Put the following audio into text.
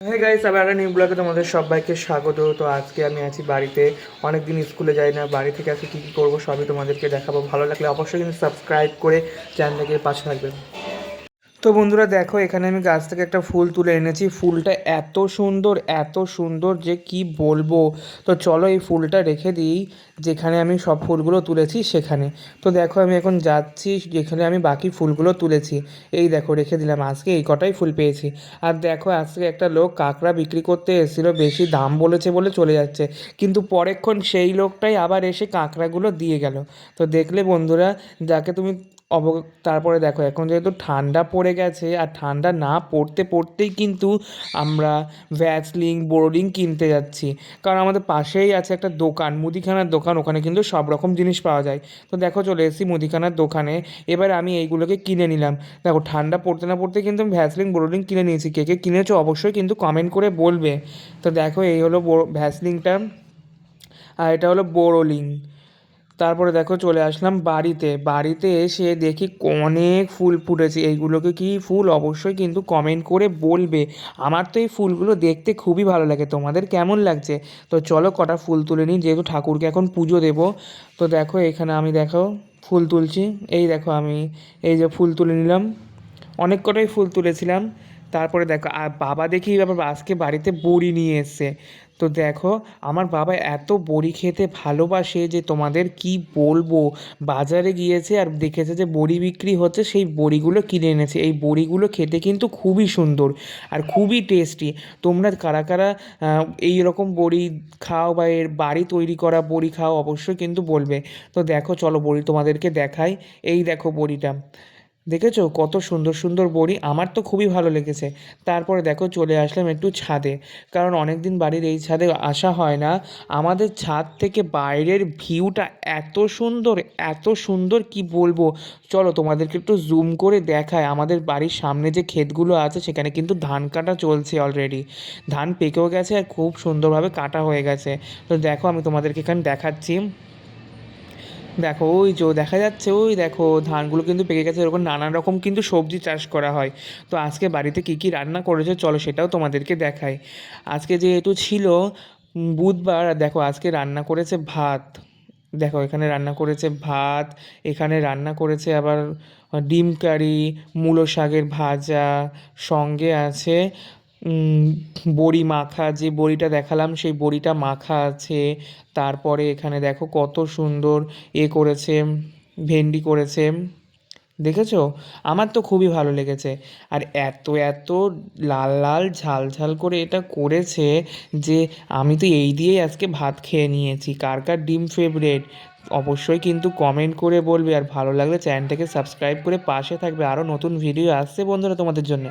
হ্যাঁ গাইস আবার একটা নিউ ব্লগে তোমাদের সবাইকে স্বাগত। তো আজকে আমি আছি বাড়িতে। অনেক দিন স্কুলে যাই না, বাড়ি থেকে আজকে কী কী করব সবই তোমাদেরকে দেখাবো। ভালো লাগলে অবশ্যই কিন্তু সাবস্ক্রাইব করে চ্যানেলটাকে পাশে থাকবেন তো বন্ধুরা দেখো, এখানে আমি গাছ থেকে একটা ফুল তুলে এনেছি। ফুলটা এত সুন্দর এত সুন্দর যে কি বলব? তো চলো এই ফুলটা রেখে দিই, যেখানে আমি সব ফুলগুলো তুলেছি সেখানে। তো দেখো, আমি এখন যাচ্ছি, যেখানে আমি বাকি ফুলগুলো তুলেছি। এই দেখো, রেখে দিলাম। আজকে এই কটাই ফুল পেয়েছি। আর দেখো, আজকে একটা লোক কাঁকড়া বিক্রি করতে এসেছিল, বেশি দাম বলেছে বলে চলে যাচ্ছে। কিন্তু পরেক্ষণ সেই লোকটাই আবার এসে কাঁকড়াগুলো দিয়ে গেল। তো দেখলে বন্ধুরা, যাকে তুমি অব তারপরে দেখো, এখন যেহেতু ঠান্ডা পড়ে গেছে, আর ঠান্ডা না পড়তে পড়তেই কিন্তু আমরা ভ্যাসলিন বোরোলিন কিনতে যাচ্ছি। কারণ আমাদের পাশেই আছে একটা দোকান, মুদিখানার দোকান, ওখানে কিন্তু সব রকম জিনিস পাওয়া যায়। তো দেখো, চলে এসেছি মুদিখানার দোকানে। এবার আমি এইগুলোকে কিনে নিলাম। দেখো, ঠান্ডা পড়তে না পড়তে কিন্তু আমি ভ্যাসলিন বোরোলিন কিনে নিয়েছি। কে কে কিনেছো অবশ্যই কিন্তু কমেন্ট করে বলবে। তো দেখো, এই হলো ভ্যাসলিনটা আর এটা হলো বোরোলিন তারপরে দেখো চলে আসলাম বাড়িতে। বাড়িতে এসে দেখি অনেক ফুল ফুটেছে। এইগুলোকে কি ফুল? অবশ্যই কিন্তু কমেন্ট করে বলবে। আমার তো এই ফুলগুলো দেখতে খুবই ভালো লাগে। তোমাদের কেমন লাগছে? তো চলো কটা ফুল তুলে নিই। যেহেতু ঠাকুরকে এখন পুজো দেবো। তো দেখো এখানে আমি দেখো ফুল তুলছি। এই দেখো আমি এই যে ফুল তুলে নিলাম। অনেক কটাই ফুল তুলেছিলাম। তারপরে দেখো, আর বাবা দেখি আবার আজকে বাড়িতে বড়ি নিয়ে এসছে। তো দেখো, আমার বাবা এত বড়ি খেতে ভালোবাসে যে তোমাদের কি বলব? বাজারে গিয়েছে আর দেখেছে যে বড়ি বিক্রি হচ্ছে, সেই বড়িগুলো কিনে এনেছে। এই বড়িগুলো খেতে কিন্তু খুবই সুন্দর আর খুবই টেস্টি তোমরা কারা কারা এই রকম বড়ি খাও বা এর বাড়ি তৈরি করা বড়ি খাও অবশ্যই কিন্তু বলবে। তো দেখো, চলো বড়ি তোমাদেরকে দেখাই। এই দেখো বড়িটা। দেখেছ? কত সুন্দর সুন্দর বড়ি। আমার তো খুবই ভালো লেগেছে। তারপরে দেখো, চলে আসলাম একটু ছাদে। কারণ অনেক দিন বাড়ির এই ছাদে আসা হয় না। আমাদের ছাদ থেকে বাইরের ভিউটা এত সুন্দর এত সুন্দর, কি বলব? চলো, তোমাদেরকে একটু জুম করে দেখায় আমাদের বাড়ির সামনে যে ক্ষেতগুলো আছে, সেখানে কিন্তু ধান কাটা চলছে অলরেডি ধান পেকেও গেছে আর খুব সুন্দরভাবে কাটা হয়ে গেছে। তো দেখো, আমি তোমাদেরকে এখানে দেখাচ্ছি। দেখো, ওই যে দেখা যাচ্ছে, ওই দেখো, ধানগুলো কিন্তু পেকে গেছে, এরকম নানান রকম কিন্তু সবজি চাষ করা হয়। তো আজকে বাড়িতে কী কী রান্না করেছে? চলো সেটাও তোমাদেরকে দেখাই। আজকে যেহেতু ছিল বুধবার, দেখো, আজকে রান্না করেছে ভাত। দেখো, এখানে রান্না করেছে ভাত, এখানে রান্না করেছে আবার ডিম কারি, মূলো শাকের ভাজা, সঙ্গে আছে বড়ি মাখা, যে বড়িটা দেখালাম, সেই বড়িটা মাখা আছে। তারপরে এখানে দেখো কত সুন্দর এ করেছে, ভেন্ডি করেছে। দেখেছ? আমার তো খুবই ভালো লেগেছে। আর এত এত লাল লাল, ঝাল ঝাল করে এটা করেছে যে আমি তো এই দিয়েই আজকে ভাত খেয়ে নিয়েছি। কার কার ডিম ফেভারেট অবশ্যই কিন্তু কমেন্ট করে বলবে। আর ভালো লাগলে চ্যানেলটাকে সাবস্ক্রাইব করে পাশে থাকবে। আরও নতুন ভিডিও আসছে বন্ধুরা তোমাদের জন্য।